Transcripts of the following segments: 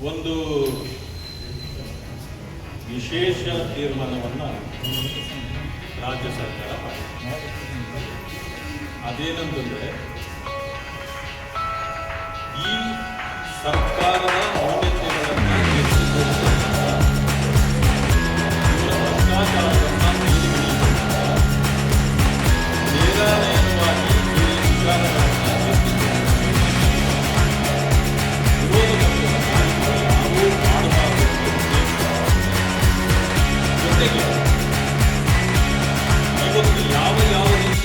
ಒಂದು ವಿಶೇಷ ತೀರ್ಮಾನವನ್ನು ರಾಜ್ಯ ಸರ್ಕಾರ ಅದೇನಂತಂದರೆ ಈ ಸರ್ಕಾರದ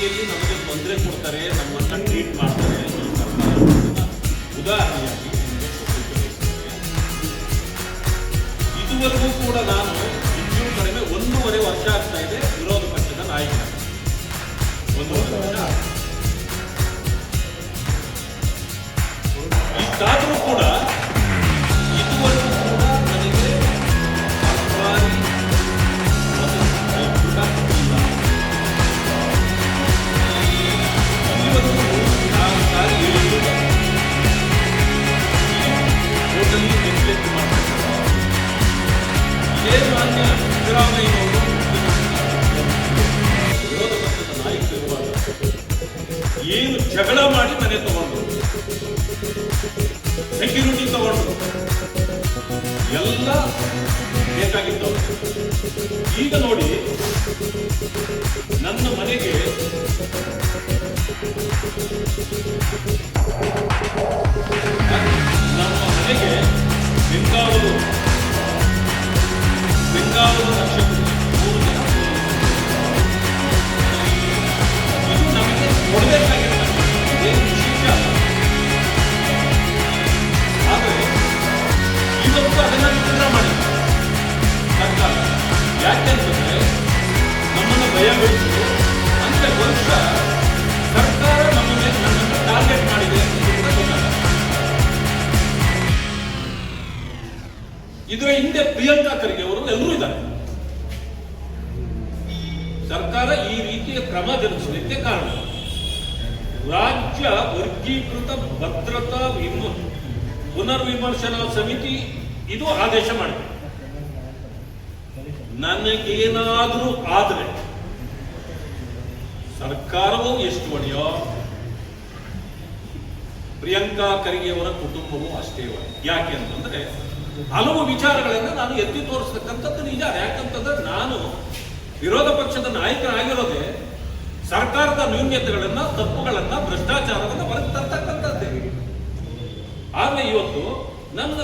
ರೀತಿಯಲ್ಲಿ ನಮಗೆ ತೊಂದರೆ ಕೊಡ್ತಾರೆ, ನಮ್ಮನ್ನ ಟ್ರೀಟ್ ಮಾಡ್ತಾರೆ ಉದಾಹರಣೆಯಾಗಿ ಇದುವರೆಗೂ ಕೂಡ ನಾನು ಇನ್ನೂ ಕಡಿಮೆ ಒಂದೂವರೆ ವರ್ಷ ಆಗ್ತಾ ಇದೆ ವಿರೋಧ ಪಕ್ಷದ ನಾಯಕ ಒಂದೂವರೆ ವರ್ಷ ಇದ್ದಾದರೂ ಇದೆ. ಕೂಡ ಸಿದ್ದರಾಮಯ್ಯನವರು ವಿರೋಧ ಏನು ಜಗಳ ಮಾಡಿ ಮನೆ ತಗೊಂಡು ಸೆಕ್ಯೂರಿಟಿ ತಗೊಂಡು ಎಲ್ಲ ಬೇಕಾಗಿದ್ದವು ಈಗ ನೋಡಿ ನನ್ನ ಮನೆಗೆ ನಮ್ಮ ಮನೆಗೆ ಎಂತಾದರೂ ಹಿಂದೆ ಪ್ರಿಯಾಂಕಾ ಖರ್ಗೆ ಅವರು ಎಲ್ಲರೂ ಇದ್ದಾರೆ. ಸರ್ಕಾರ ಈ ರೀತಿಯ ಕ್ರಮ ಜರುಗಿಸಲಿಕ್ಕೆ ಕಾರಣ. ರಾಜ್ಯ ವರ್ಗೀಕೃತ ಭದ್ರತಾ ವಿಮ ಪುನರ್ವಿಮರ್ಶನಾ ಸಮಿತಿ ಇದು ಆದೇಶ ಮಾಡಿದೆ. ನನಗೇನಾದರೂ ಆದರೆ ಸರ್ಕಾರವೂ ಎಷ್ಟು ಒಡೆಯೋ ಪ್ರಿಯಾಂಕಾ ಖರ್ಗೆಯವರ ಕುಟುಂಬವೂ ಅಷ್ಟೇ ಯಾಕೆ ಅಂತಂದ್ರೆ ಹಲವು ವಿಚಾರಗಳನ್ನು ನಾನು ಎತ್ತಿ ತೋರಿಸ್ತಕ್ಕಂಥದ್ದು ನಿಜ. ಯಾಕಂತಂದ್ರೆ ನಾನು ವಿರೋಧ ಪಕ್ಷದ ನಾಯಕನಾಗಿರೋದೇ ಸರ್ಕಾರದ ನ್ಯೂನ್ಯತೆಗಳನ್ನ ತಪ್ಪುಗಳನ್ನ, ಭ್ರಷ್ಟಾಚಾರವನ್ನು ಹೊರಗೆ ತರ್ತಕ್ಕಂಥದ್ದೇ. ಆದ್ರೆ ಇವತ್ತು ನನ್ನ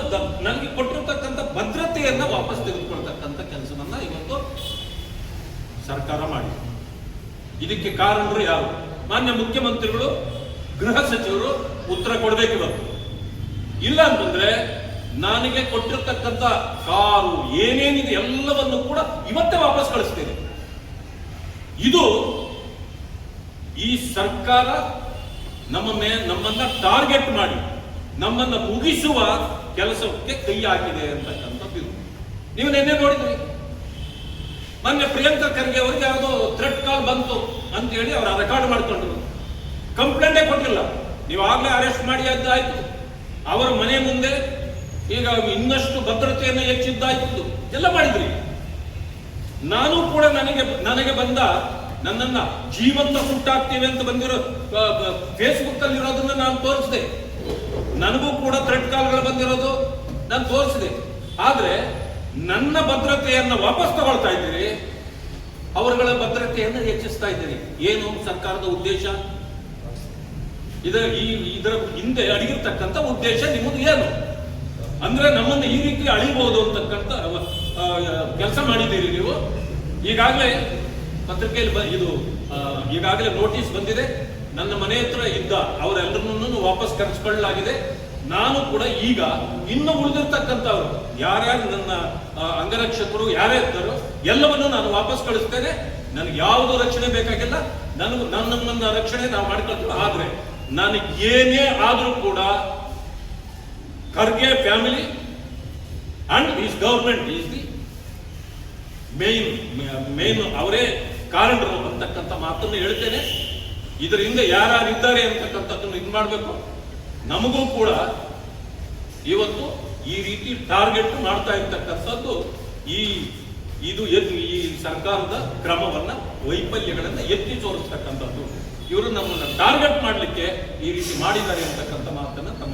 ನನಗೆ ಕೊಟ್ಟಿರ್ತಕ್ಕಂಥ ಭದ್ರತೆಯನ್ನ ವಾಪಸ್ ತೆಗೆದುಕೊಳ್ತಕ್ಕಂಥ ಕೆಲಸವನ್ನ ಇವತ್ತು ಸರ್ಕಾರ ಮಾಡಿ ಇದಕ್ಕೆ ಕಾರಣರು ಯಾರು? ಮಾನ್ಯ ಮುಖ್ಯಮಂತ್ರಿಗಳು, ಗೃಹ ಸಚಿವರು ಉತ್ತರ ಕೊಡಬೇಕಿವತ್ತು ಇಲ್ಲ ಅಂತಂದ್ರೆ ನನಗೆ ಕೊಟ್ಟಿರ್ತಕ್ಕಂಥ ಕಾರು ಏನೇನಿದೆ ಎಲ್ಲವನ್ನು ಕೂಡ ಇವತ್ತೇ ವಾಪಸ್ ಕಳಿಸ್ತೇನೆ. ಇದು ಈ ಸರ್ಕಾರ ನಮ್ಮ ಮೇ ನಮ್ಮನ್ನ ಟಾರ್ಗೆಟ್ ಮಾಡಿ, ನಮ್ಮನ್ನ ಮುಗಿಸುವ ಕೆಲಸಕ್ಕೆ ಕೈ ಹಾಕಿದೆ ಅಂತಕ್ಕಂಥದ್ದು. ನೀವು ನಿನ್ನೆ ನೋಡಿದ್ರಿ. ಮೊನ್ನೆ ಪ್ರಿಯಾಂಕಾ ಖರ್ಗೆ ಅವರಿಗೆ ಯಾವುದೋ ಥ್ರೆಟ್ ಕಾಲ್ ಬಂತು ಅಂತ ಹೇಳಿ ಅವರ ರೆಕಾರ್ಡ್ ಮಾಡ್ಕೊಂಡ್ರು. ಕಂಪ್ಲೇಂಟೇ ಕೊಟ್ಟಿಲ್ಲ. ನೀವು ಆಗ್ಲೇ ಅರೆಸ್ಟ್ ಮಾಡಿ ಆಯ್ತು. ಅವರ ಮನೆ ಮುಂದೆ ಈಗ ಇನ್ನಷ್ಟು ಭದ್ರತೆಯನ್ನು ಹೆಚ್ಚಿದ್ದಾಯ್ತು. ಎಲ್ಲ ಮಾಡಿದ್ರಿ. ನಾನು ಕೂಡ ನನಗೆ ನನಗೆ ಬಂದ ನನ್ನನ್ನ ಜೀವಂತ ಸುಟ್ಟಾಕ್ತೀವಿ ಅಂತ ಬಂದಿರೋ ಫೇಸ್ಬುಕ್ ಅಲ್ಲಿ ಇರೋದನ್ನ ನಾನು ತೋರಿಸಿದೆ. ನನಗೂ ಕೂಡ ಥ್ರೆಡ್ ಕಾಲ್ಗಳು ಬಂದಿರೋದು ನಾನು ತೋರಿಸಿದೆ. ಆದ್ರೆ ನನ್ನ ಭದ್ರತೆಯನ್ನ ವಾಪಸ್ ತಗೊಳ್ತಾ ಇದ್ದೀರಿ. ಅವರುಗಳ ಭದ್ರತೆಯನ್ನು ಹೆಚ್ಚಿಸ್ತಾ ಇದ್ದೀರಿ. ಏನು ಸರ್ಕಾರದ ಉದ್ದೇಶ? ಇದರ ಈ, ಇದರ ಹಿಂದೆ ಅಡಗಿರ್ತಕ್ಕಂಥ ಉದ್ದೇಶ ನಿಮ್ಮದು ಏನು? ಅಂದ್ರೆ ನಮ್ಮನ್ನು ಈ ರೀತಿ ಅಳಿಬಹುದು ಅಂತಕ್ಕಂಥ ಕೆಲಸ ಮಾಡಿದ್ದೀರಿ ನೀವು. ಈಗಾಗಲೇ ಪತ್ರಿಕೆಯಲ್ಲಿ ಇದು ಈಗಾಗಲೇ ನೋಟಿಸ್ ಬಂದಿದೆ. ನನ್ನ ಮನೆ ಹತ್ರ ಇದ್ದ ಅವರೆಲ್ಲರನ್ನೂ ವಾಪಸ್ ಕರೆಸ್ಕೊಳ್ಳಲಾಗಿದೆ. ನಾನು ಕೂಡ ಈಗ ಇನ್ನು ಉಳಿದಿರ್ತಕ್ಕಂಥವ್ರು, ಯಾರ್ಯಾರು ನನ್ನ ಅಂಗರಕ್ಷಕರು ಯಾರೇ ಇರ್ತಾರೋ ಎಲ್ಲವನ್ನು ನಾನು ವಾಪಸ್ ಕಳಿಸ್ತೇನೆ. ನನಗೆ ಯಾವುದು ರಕ್ಷಣೆ ಬೇಕಾಗಿಲ್ಲ. ನನಗೆ ನನ್ನನ್ನ ರಕ್ಷಣೆ ನಾವು ಮಾಡ್ಕೊಳ್ತೀವಿ. ಆದ್ರೆ ನನಗೆ ಏನೇ ಆದ್ರೂ ಕೂಡ Kharge family and is government is the main main ಅವರೇ ಕಾರಣರು ಅಂತಕ್ಕಂಥ ಮಾತನ್ನು ಹೇಳ್ತೇನೆ ಇದರಿಂದ ಇದ್ದಾರೆ ಅಂತಕ್ಕಂಥದ್ದನ್ನು ಇದು ಮಾಡಬೇಕು ನಮಗೂ ಕೂಡ ಇವತ್ತು ಈ ರೀತಿ ಟಾರ್ಗೆಟ್ ಮಾಡ್ತಾ ಇರ್ತಕ್ಕಂಥದ್ದು ಈ, ಇದು ಈ ಸರ್ಕಾರದ ಕ್ರಮವನ್ನ, ವೈಫಲ್ಯಗಳನ್ನ ಎತ್ತಿ ತೋರಿಸ್ತಕ್ಕಂಥದ್ದು ಇವರು ನಮ್ಮನ್ನು ಟಾರ್ಗೆಟ್ ಮಾಡಲಿಕ್ಕೆ ಈ ರೀತಿ ಮಾಡಿದ್ದಾರೆ ಅಂತಕ್ಕಂಥ ಮಾತನ್ನು ತಮ್ಮ.